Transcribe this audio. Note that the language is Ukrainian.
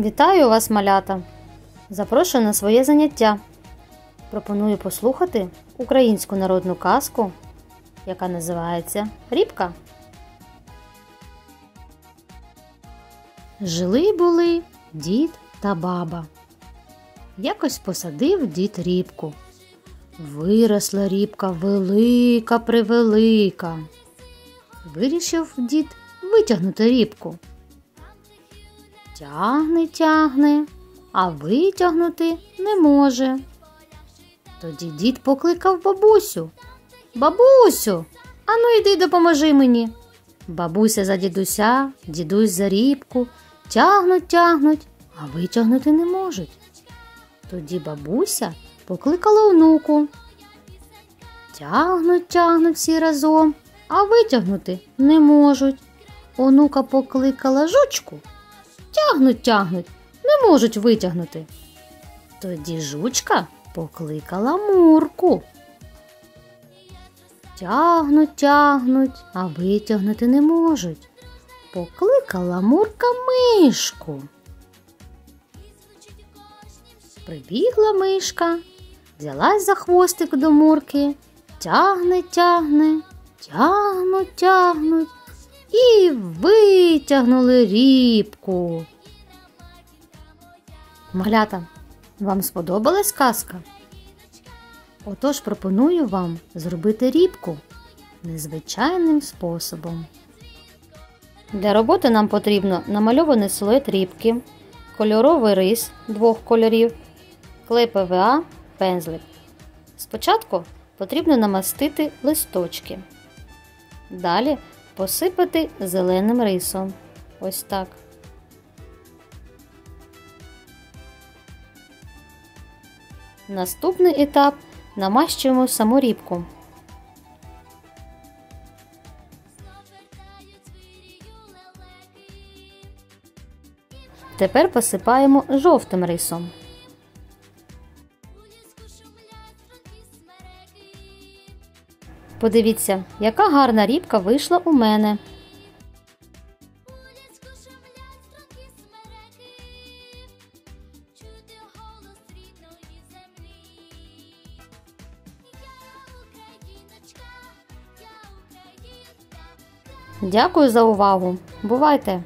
Вітаю вас, малята! Запрошую на своє заняття. Пропоную послухати українську народну казку, яка називається Рібка. Жили були дід та баба. Якось посадив дід рібку. Виросла рібка велика превелика. Вирішив дід витягнути рібку. Тягне, тягне, а витягнути не може. Тоді дід покликав бабусю. Бабусю, ану йди допоможи мені. Бабуся за дідуся, дідусь за рібку, тягнуть, тягнуть, а витягнути не можуть. Тоді бабуся покликала онуку. Тягнуть, тягнуть всі разом, а витягнути не можуть. Онука покликала жучку. Тягнуть, тягнуть, не можуть витягнути. Тоді жучка покликала мурку. Тягнуть, тягнуть, а витягнути не можуть. Покликала мурка мишку. Прибігла мишка, взялась за хвостик до мурки, тягне, тягне, тягнуть, тягнуть і витягнули рібку. Малята, вам сподобалась казка? Отож пропоную вам зробити рібку незвичайним способом. Для роботи нам потрібно намальований силует рібки, кольоровий рис двох кольорів, клей ПВА, пензлик. Спочатку потрібно намастити листочки. Далі посипати зеленим рисом. Ось так. Наступний етап намащуємо саму рібку. Тепер посипаємо жовтим рисом. Подивіться, яка гарна рібка вийшла у мене. Дякую за увагу. Бувайте!